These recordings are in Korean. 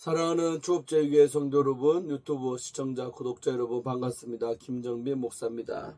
사랑하는 초업제교회 성도 여러분, 유튜브 시청자, 구독자 여러분 반갑습니다. 김정빈 목사입니다.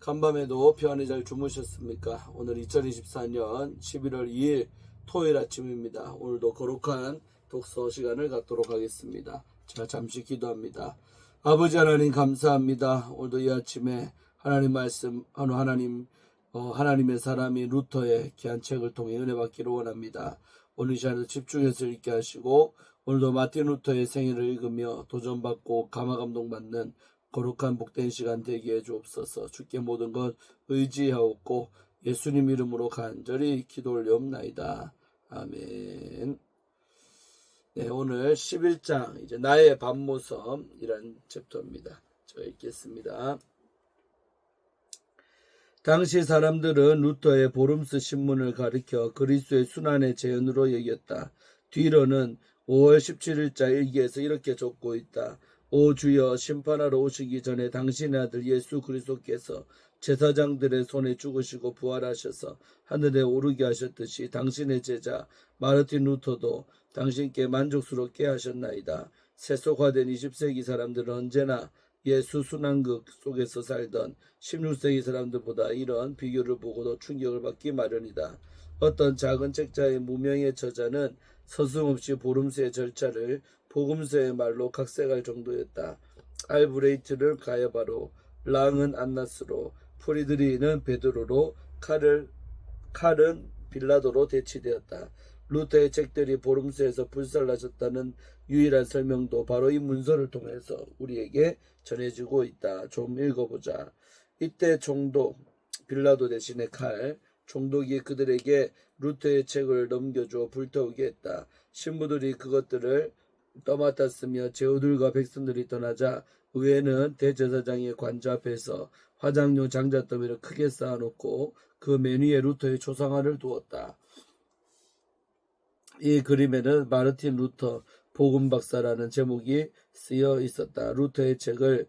간밤에도 편히 잘 주무셨습니까? 오늘 2024년 11월 2일 토요일 아침입니다. 오늘도 거룩한 독서 시간을 갖도록 하겠습니다. 제가 잠시 기도합니다. 아버지 하나님 감사합니다. 오늘도 이 아침에 하나님 말씀, 하나님, 어, 하나님의 사람이 루터의 귀한 책을 통해 은혜 받기를 원합니다. 오늘 이 시간에 집중해서 읽게 하시고 오늘도 마틴 루터의 생일을 읽으며 도전받고 감화 감동받는 거룩한 복된 시간 되게 해 주옵소서. 주께 모든 것 의지하옵고 예수님 이름으로 간절히 기도 올려옵나이다. 아멘. 네, 오늘 11장 이제 나의 반모섬이란 챕터입니다. 저 읽겠습니다. 당시 사람들은 루터의 보름스 신문을 가리켜 그리스도의 순환의 재현으로 여겼다. 뒤로는 5월 17일자 일기에서 이렇게 적고 있다. 오 주여 심판하러 오시기 전에 당신의 아들 예수 그리스도께서 제사장들의 손에 죽으시고 부활하셔서 하늘에 오르게 하셨듯이 당신의 제자 마르틴 루터도 당신께 만족스럽게 하셨나이다. 세속화된 20세기 사람들은 언제나 예수 순환극 속에서 살던 16세기 사람들보다 이런 비교를 보고도 충격을 받기 마련이다. 어떤 작은 책자의 무명의 저자는 서슴없이 보름새의 절차를 복음서의 말로 각색할 정도였다. 알브레이트를 가야바로, 랑은 안나스로, 프리드리는 베드로로, 칼을, 칼은 빌라도로 대치되었다. 루터의 책들이 보름새에서 불살라졌다는 유일한 설명도 바로 이 문서를 통해서 우리에게 전해지고 있다. 좀 읽어보자. 이때 종독, 빌라도 대신에 칼, 종독이 그들에게 루터의 책을 넘겨줘 불태우게 했다. 신부들이 그것들을 떠맡았으며 제후들과 백성들이 떠나자 의회는 대제사장의 관저 앞에서 화장용 장자더미를 크게 쌓아놓고 그 맨 위에 루터의 초상화를 두었다. 이 그림에는 마르틴 루터 복음 박사라는 제목이 쓰여 있었다. 루터의 책을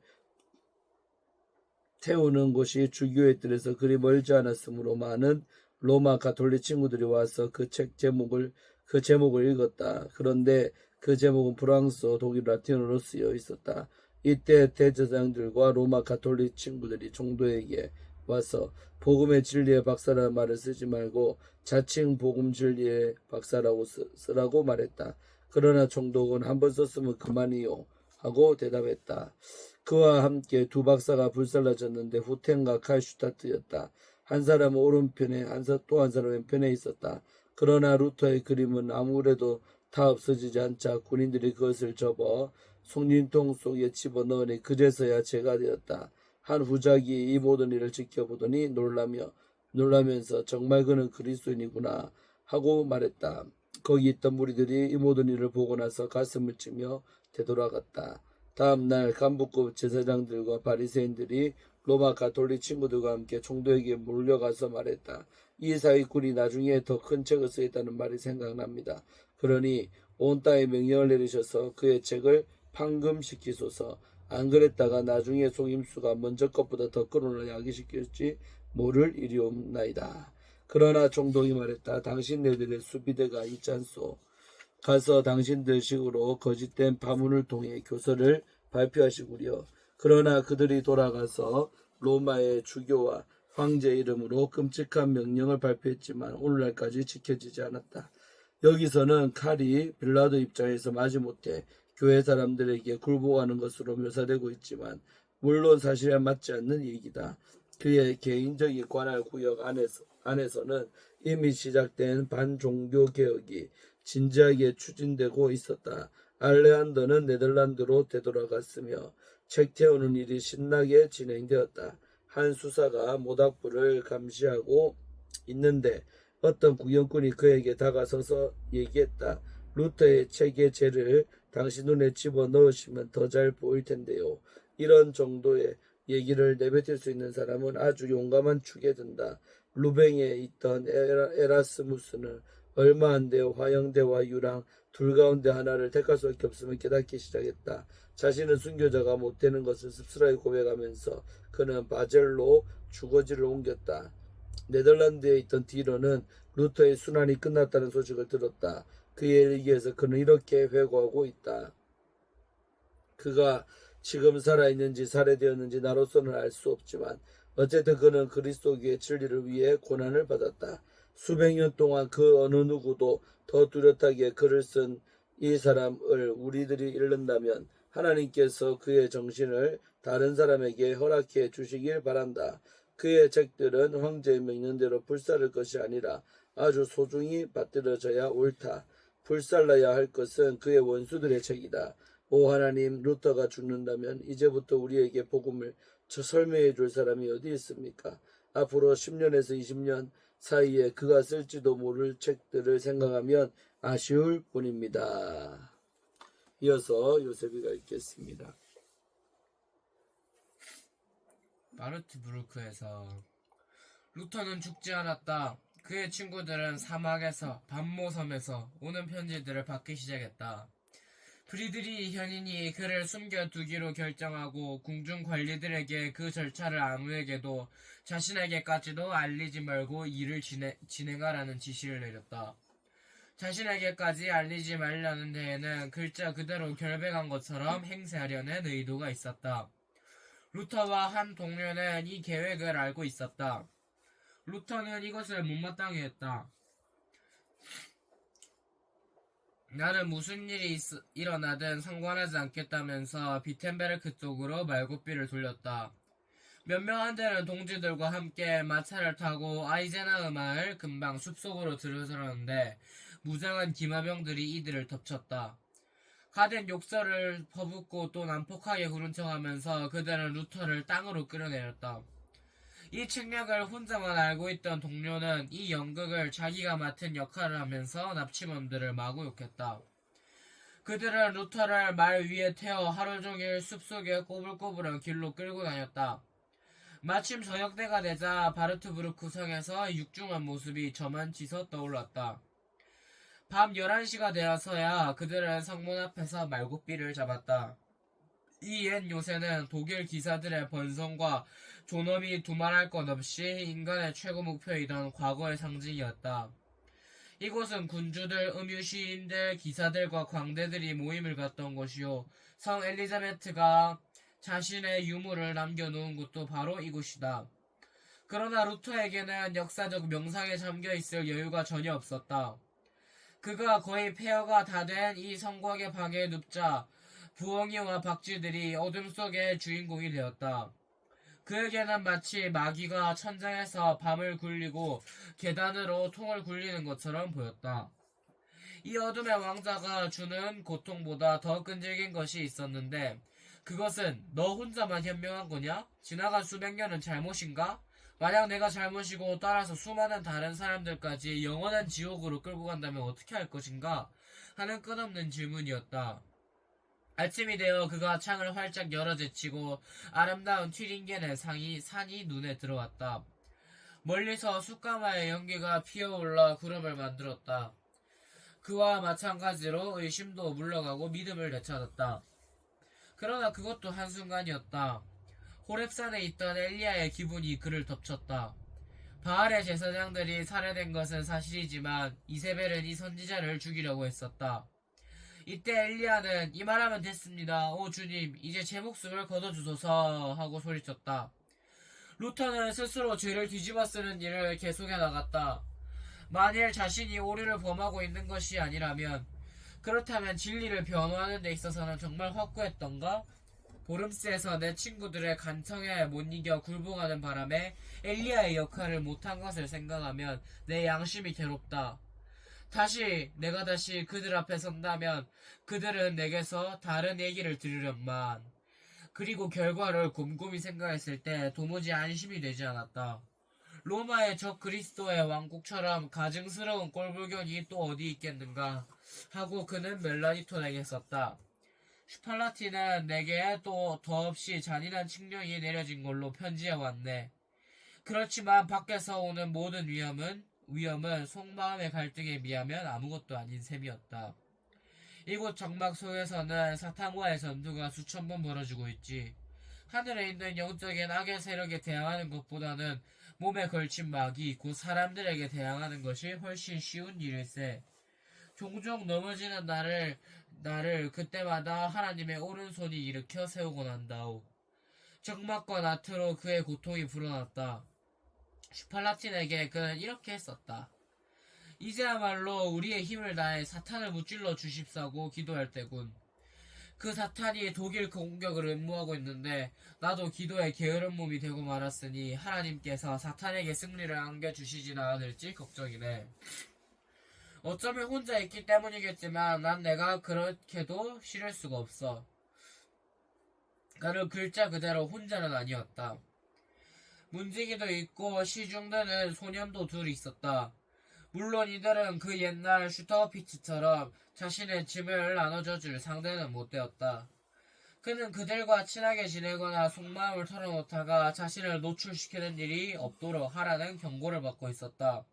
태우는 곳이 주교회 뜰에서 그리 멀지 않았으므로 많은 로마 가톨릭 친구들이 와서 그 책 제목을 그 제목을 읽었다. 그런데 그 제목은 프랑스어, 독일, 라틴어로 쓰여 있었다. 이때 대제사장들과 로마 가톨릭 친구들이 종도에게 와서 복음의 진리의 박사라는 말을 쓰지 말고 자칭 복음 진리의 박사라고 쓰, 쓰라고 말했다. 그러나 종독은 한 번 썼으면 그만이요 하고 대답했다. 그와 함께 두 박사가 불살라졌는데 후텐과 칼슈타트였다. 한 사람은 오른편에 또한 사람은 왼편에 있었다. 그러나 루터의 그림은 아무래도 다 없어지지 않자 군인들이 그것을 접어 송진통 속에 집어넣으니 그제서야 제가 되었다. 한 후작이 이 모든 일을 지켜보더니 놀라며 놀라면서 정말 그는 그리스도인이구나 하고 말했다. 거기 있던 무리들이 이 모든 일을 보고 나서 가슴을 치며 되돌아갔다. 다음 날 간부급 제사장들과 바리새인들이 로마 가톨릭 친구들과 함께 총독에게 몰려가서 말했다. 이 사기꾼이 나중에 더 큰 책을 쓰겠다는 말이 생각납니다. 그러니 온 땅에 명령을 내리셔서 그의 책을 판금시키소서. 안 그랬다가 나중에 속임수가 먼저 것보다 더 끌어올라 야기시킬지 모를 일이옵나이다. 그러나 총독이 말했다. 당신네들의 수비대가 있잖소. 가서 당신들 식으로 거짓된 파문을 통해 교서를 발표하시구려. 그러나 그들이 돌아가서 로마의 주교와 황제 이름으로 끔찍한 명령을 발표했지만 오늘날까지 지켜지지 않았다. 여기서는 칼이 빌라도 입장에서 마지못해 교회 사람들에게 굴복하는 것으로 묘사되고 있지만 물론 사실에 맞지 않는 얘기다. 그의 개인적인 관할 구역 안에서, 안에서는 이미 시작된 반종교 개혁이 진지하게 추진되고 있었다. 알레한더는 네덜란드로 되돌아갔으며 책 태우는 일이 신나게 진행되었다. 한 수사가 모닥불을 감시하고 있는데 어떤 구경꾼이 그에게 다가서서 얘기했다. 루터의 책의 죄를 당신 눈에 집어 넣으시면 더 잘 보일 텐데요. 이런 정도의 얘기를 내뱉을 수 있는 사람은 아주 용감한 축에 든다. 루뱅에 있던 에라, 에라스무스는 얼마 안 되어 화영대와 유랑 둘 가운데 하나를 택할 수밖에 없으면 깨닫기 시작했다. 자신은 순교자가 못 되는 것을 씁쓸하게 고백하면서 그는 바젤로 주거지를 옮겼다. 네덜란드에 있던 디러는 루터의 순환이 끝났다는 소식을 들었다. 그의 일기에서 그는 이렇게 회고하고 있다. 그가 지금 살아있는지 살해되었는지 나로서는 알 수 없지만 어쨌든 그는 그리스도의 진리를 위해 고난을 받았다. 수백 년 동안 그 어느 누구도 더 뚜렷하게 글을 쓴 이 사람을 우리들이 읽는다면 하나님께서 그의 정신을 다른 사람에게 허락해 주시길 바란다. 그의 책들은 황제의 명령대로 불사를 것이 아니라 아주 소중히 받들어져야 옳다. 불살라야 할 것은 그의 원수들의 책이다. 오 하나님 루터가 죽는다면 이제부터 우리에게 복음을 저 설명해 줄 사람이 어디 있습니까? 앞으로 10년에서 20년 사이에 그가 쓸지도 모를 책들을 생각하면 아쉬울 뿐입니다. 이어서 요셉이가 읽겠습니다. 마르트 브루크에서 루터는 죽지 않았다. 그의 친구들은 사막에서 반모섬에서 오는 편지들을 받기 시작했다. 프리드리 현인이 그를 숨겨두기로 결정하고 궁중 관리들에게 그 절차를 아무에게도 자신에게까지도 알리지 말고 일을 진행, 진행하라는 지시를 내렸다. 자신에게까지 알리지 말라는 데에는 글자 그대로 결백한 것처럼 행세하려는 의도가 있었다. 루터와 한 동료는 이 계획을 알고 있었다. 루터는 이것을 못마땅해 했다. 나는 무슨 일이 있- 일어나든 상관하지 않겠다면서 비텐베르크 쪽으로 말고삐를 돌렸다. 몇명안 되는 동지들과 함께 마차를 타고 아이제나흐 마을 금방 숲속으로 들어서는데 무장한 기마병들이 이들을 덮쳤다. 가된 욕설을 퍼붓고 또 난폭하게 구른 척하면서 그들은 루터를 땅으로 끌어내렸다. 이 책략을 혼자만 알고 있던 동료는 이 연극을 자기가 맡은 역할을 하면서 납치범들을 마구 욕했다. 그들은 루터를 말 위에 태워 하루 종일 숲속의 꼬불꼬불한 길로 끌고 다녔다. 마침 저녁 때가 되자 바르트부르크 성에서 육중한 모습이 저만치서 떠올랐다. 밤 11시가 되어서야 그들은 성문 앞에서 말고삐를 잡았다. 이 옛 요새는 독일 기사들의 번성과 존엄이 두말할 것 없이 인간의 최고 목표이던 과거의 상징이었다. 이곳은 군주들, 음유시인들, 기사들과 광대들이 모임을 갖던 곳이요. 성 엘리자베트가 자신의 유물을 남겨놓은 곳도 바로 이곳이다. 그러나 루터에게는 역사적 명상에 잠겨 있을 여유가 전혀 없었다. 그가 거의 폐허가 다 된 이 성곽의 방에 눕자 부엉이와 박쥐들이 어둠 속의 주인공이 되었다. 그에게는 마치 마귀가 천장에서 밤을 굴리고 계단으로 통을 굴리는 것처럼 보였다. 이 어둠의 왕자가 주는 고통보다 더 끈질긴 것이 있었는데 그것은 너 혼자만 현명한 거냐? 지나간 수백 년은 잘못인가? 만약 내가 잘못이고 따라서 수많은 다른 사람들까지 영원한 지옥으로 끌고 간다면 어떻게 할 것인가? 하는 끝없는 질문이었다. 아침이 되어 그가 창을 활짝 열어 제치고 아름다운 튀링겐의 상이 산이 눈에 들어왔다. 멀리서 숯가마의 연기가 피어올라 구름을 만들었다. 그와 마찬가지로 의심도 물러가고 믿음을 되찾았다. 그러나 그것도 한순간이었다. 호랩산에 있던 엘리야의 기분이 그를 덮쳤다. 바알의 제사장들이 살해된 것은 사실이지만 이세벨은 이 선지자를 죽이려고 했었다. 이때 엘리야는 이 말하면 됐습니다. 오 주님, 이제 제 목숨을 걷어주소서 하고 소리쳤다. 루터는 스스로 죄를 뒤집어 쓰는 일을 계속해 나갔다. 만일 자신이 오류를 범하고 있는 것이 아니라면 그렇다면 진리를 변호하는 데 있어서는 정말 확고했던가? 보름스에서 내 친구들의 간청에 못 이겨 굴복하는 바람에 엘리야의 역할을 못한 것을 생각하면 내 양심이 괴롭다. 다시 내가 다시 그들 앞에 선다면 그들은 내게서 다른 얘기를 들으련만 그리고 결과를 곰곰이 생각했을 때 도무지 안심이 되지 않았다. 로마의 적 그리스도의 왕국처럼 가증스러운 꼴불견이 또 어디 있겠는가 하고 그는 멜라니톤에게 썼다. 슈팔라티는 내게 또 더없이 잔인한 칙령이 내려진 걸로 편지해 왔네. 그렇지만 밖에서 오는 모든 위험은 위험은 속마음의 갈등에 비하면 아무것도 아닌 셈이었다. 이곳 정막 속에서는 사탄과의 전투가 수천 번 벌어지고 있지. 하늘에 있는 영적인 악의 세력에 대항하는 것보다는 몸에 걸친 마귀, 곧 사람들에게 대항하는 것이 훨씬 쉬운 일일세. 종종 넘어지는 나를 나를 그때마다 하나님의 오른손이 일으켜 세우곤 한다오. 적막과 나트로 그의 고통이 불어났다. 슈팔라틴에게 그는 이렇게 했었다. 이제야말로 우리의 힘을 다해 사탄을 무찔러 주십사고 기도할 때군. 그 사탄이 독일 공격을 음모하고 있는데 나도 기도에 게으른 몸이 되고 말았으니 하나님께서 사탄에게 승리를 안겨주시지는 않을지 걱정이네. 어쩌면 혼자 있기 때문이겠지만 난 내가 그렇게도 싫을 수가 없어. 나는 글자 그대로 혼자는 아니었다. 문지기도 있고 시중드는 소년도 둘 있었다. 물론 이들은 그 옛날 슈터피츠처럼 자신의 짐을 나눠줘 줄 상대는 못 되었다. 그는 그들과 친하게 지내거나 속마음을 털어놓다가 자신을 노출시키는 일이 없도록 하라는 경고를 받고 있었다.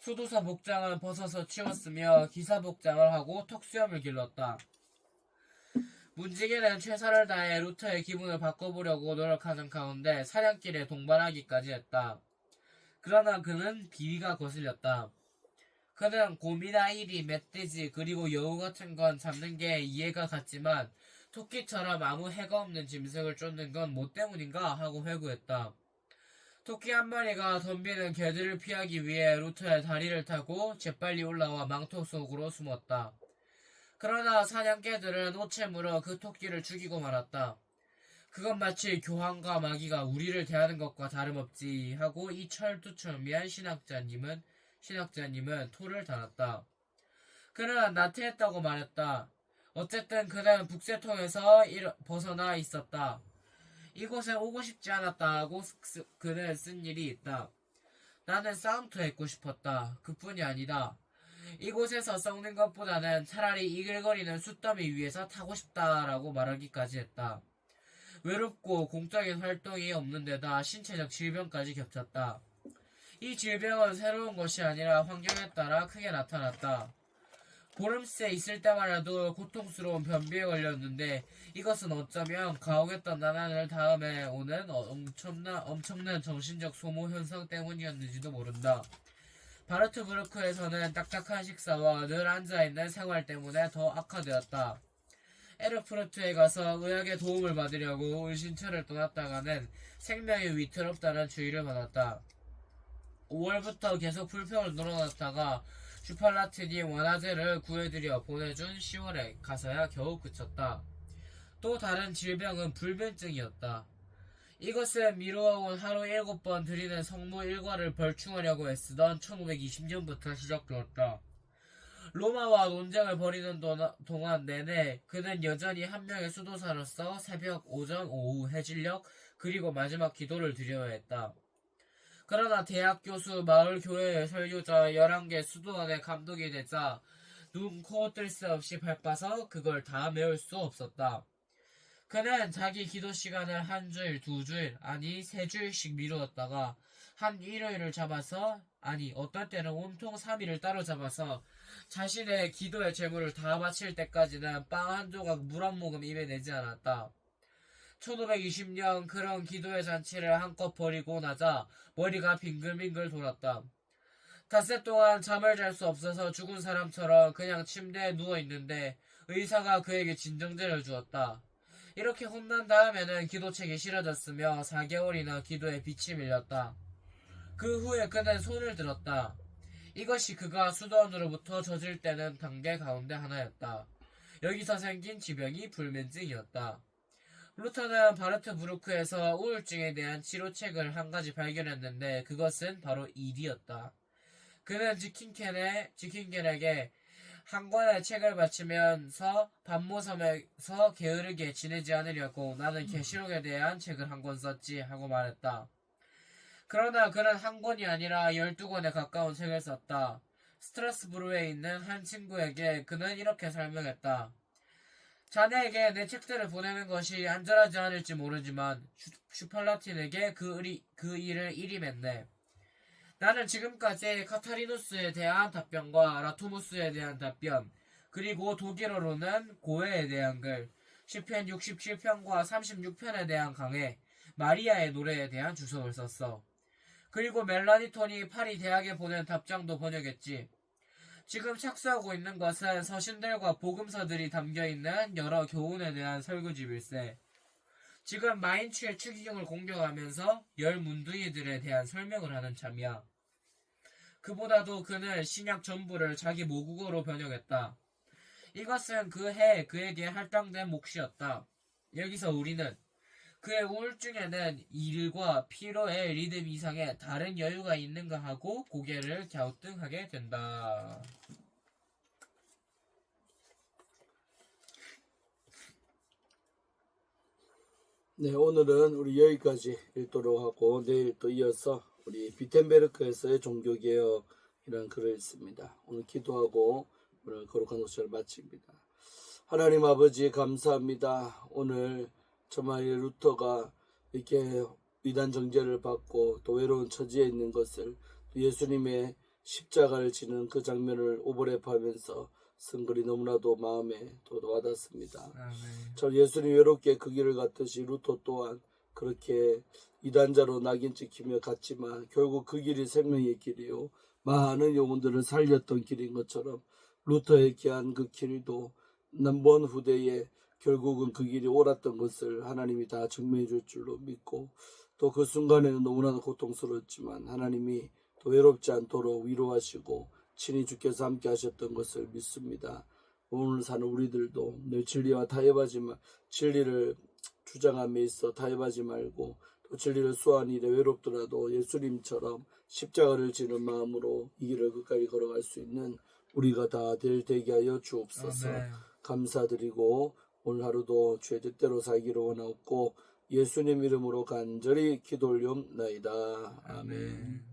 수도사 복장을 벗어서 치웠으며 기사 복장을 하고 턱수염을 길렀다. 문지기는 최선을 다해 루터의 기분을 바꿔보려고 노력하는 가운데 사냥길에 동반하기까지 했다. 그러나 그는 비위가 거슬렸다. 그는 곰이나 이리, 멧돼지, 그리고 여우 같은 건 잡는 게 이해가 갔지만 토끼처럼 아무 해가 없는 짐승을 쫓는 건 뭐 때문인가 하고 회고했다. 토끼 한 마리가 덤비는 개들을 피하기 위해 루터의 다리를 타고 재빨리 올라와 망토 속으로 숨었다. 그러나 사냥개들은 오체물어 그 토끼를 죽이고 말았다. 그건 마치 교황과 마귀가 우리를 대하는 것과 다름없지 하고 이 철두철미한 신학자님은 신학자님은 토를 달았다. 그는 나태했다고 말했다. 어쨌든 그는 북새통에서 일- 벗어나 있었다. 이곳에 오고 싶지 않았다고 쓰- 그는 쓴 일이 있다. 나는 싸움터 했고 싶었다. 그뿐이 아니다. 이곳에서 썩는 것보다는 차라리 이글거리는 숫더미 위에서 타고 싶다라고 말하기까지 했다. 외롭고 공적인 활동이 없는 데다 신체적 질병까지 겹쳤다. 이 질병은 새로운 것이 아니라 환경에 따라 크게 나타났다. 보름새 있을 때만 해도 고통스러운 변비에 걸렸는데 이것은 어쩌면 가혹했던 나날을 다음에 오는 엄청난, 엄청난 정신적 소모 현상 때문이었는지도 모른다. 바르트부르크에서는 딱딱한 식사와 늘 앉아있는 생활 때문에 더 악화되었다. 에르프르트에 가서 의학의 도움을 받으려고 을신처를 떠났다가는 생명이 위태롭다는 주의를 받았다. 5월부터 계속 불평을 늘어났다가 슈팔라틴이 원화제를 구해드려 보내준 10월에 가서야 겨우 그쳤다. 또 다른 질병은 불면증이었다. 이것은 미루어온 하루 7번 드리는 성모 일과를 벌충하려고 애쓰던 1520년부터 시작되었다. 로마와 논쟁을 벌이는 동안 내내 그는 여전히 한 명의 수도사로서 새벽, 오전, 오후, 해질녘 그리고 마지막 기도를 드려야 했다. 그러나 대학 교수, 마을 교회의 설교자, 11개 수도원의 감독이 되자 눈, 코, 뜰 새 없이 바빠서 그걸 다 메울 수 없었다. 그는 자기 기도 시간을 한 주일, 두 주일, 아니 세 주일씩 미루었다가 한 일요일을 잡아서 아니 어떨 때는 온통 3일을 따로 잡아서 자신의 기도의 재물을 다 바칠 때까지는 빵 한 조각 물 한 모금 입에 내지 않았다. 1520년 그런 기도의 잔치를 한껏 버리고 나자 머리가 빙글빙글 돌았다. 닷새 동안 잠을 잘 수 없어서 죽은 사람처럼 그냥 침대에 누워 있는데 의사가 그에게 진정제를 주었다. 이렇게 혼난 다음에는 기도책이 싫어졌으며 4개월이나 기도에 빛이 밀렸다. 그 후에 그는 손을 들었다. 이것이 그가 수도원으로부터 젖을 때는 단계 가운데 하나였다. 여기서 생긴 지병이 불면증이었다. 루터는 바르트부르크에서 우울증에 대한 치료책을 한 가지 발견했는데 그것은 바로 일이었다. 그는 지킨켄에, 지킨켄에게 한 권의 책을 바치면서 반모섬에서 게으르게 지내지 않으려고 나는 계시록에 대한 책을 한 권 썼지 하고 말했다. 그러나 그는 한 권이 아니라 열두 권에 가까운 책을 썼다. 스트라스부르에 있는 한 친구에게 그는 이렇게 설명했다. 자네에게 내 책들을 보내는 것이 안전하지 않을지 모르지만 슈, 슈팔라틴에게 그, 일을 일임했네. 나는 지금까지 카타리누스에 대한 답변과 라토무스에 대한 답변, 그리고 독일어로는 고해에 대한 글, 시편 67편과 36편에 대한 강해, 마리아의 노래에 대한 주석을 썼어. 그리고 멜라니톤이 파리 대학에 보낸 답장도 번역했지. 지금 착수하고 있는 것은 서신들과 복음서들이 담겨 있는 여러 교훈에 대한 설교집일세. 지금 마인츠의 추기경을 공격하면서 열 문둥이들에 대한 설명을 하는 참이야. 그보다도 그는 신약 전부를 자기 모국어로 번역했다. 이것은 그 해 그에게 할당된 몫이었다. 여기서 우리는 그의 우울증에는 일과 피로의 리듬 이상의 다른 여유가 있는가 하고 고개를 갸우뚱하게 된다. 네, 오늘은 우리 여기까지 읽도록 하고 내일 또 이어서 우리 비텐베르크에서의 종교개혁이라는 글을 읽습니다. 오늘 기도하고 오늘 거룩한 옷을 마칩니다. 하나님 아버지 감사합니다. 오늘 정말 루터가 이렇게 위단 정죄를 받고 또 외로운 처지에 있는 것을 또 예수님의 십자가를 지는 그 장면을 오버랩하면서 쓴 글이 너무나도 마음에 또 와닿습니다. 참 예수님 외롭게 그 길을 갔듯이 루터 또한 그렇게 이단자로 낙인 찍히며 갔지만 결국 그 길이 생명의 길이요 많은 영혼들을 살렸던 길인 것처럼 루터의 귀한 그 길도 남번 후대에 결국은 그 길이 옳았던 것을 하나님이 다 증명해 줄 줄로 믿고 또 그 순간에는 너무나도 고통스러웠지만 하나님이 또 외롭지 않도록 위로하시고 친히 주께서 함께 하셨던 것을 믿습니다. 오늘 사는 우리들도 늘 진리와 타협하지 마, 진리를 주장함에 있어 타협하지 말고 또 진리를 수호하는 일에 외롭더라도 예수님처럼 십자가를 지는 마음으로 이 길을 끝까지 걸어갈 수 있는 우리가 다 될 되게 하여 주옵소서. 아멘. 감사드리고 오늘 하루도 주의 뜻대로 살기를 원하옵고 예수님 이름으로 간절히 기도 올리옵나이다. 아멘.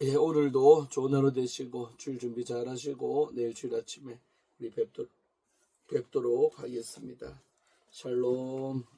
예, 오늘도 좋은 하루 되시고 주일 준비 잘 하시고 내일 주일 아침에 우리 뵙도, 뵙도록 하겠습니다. 샬롬.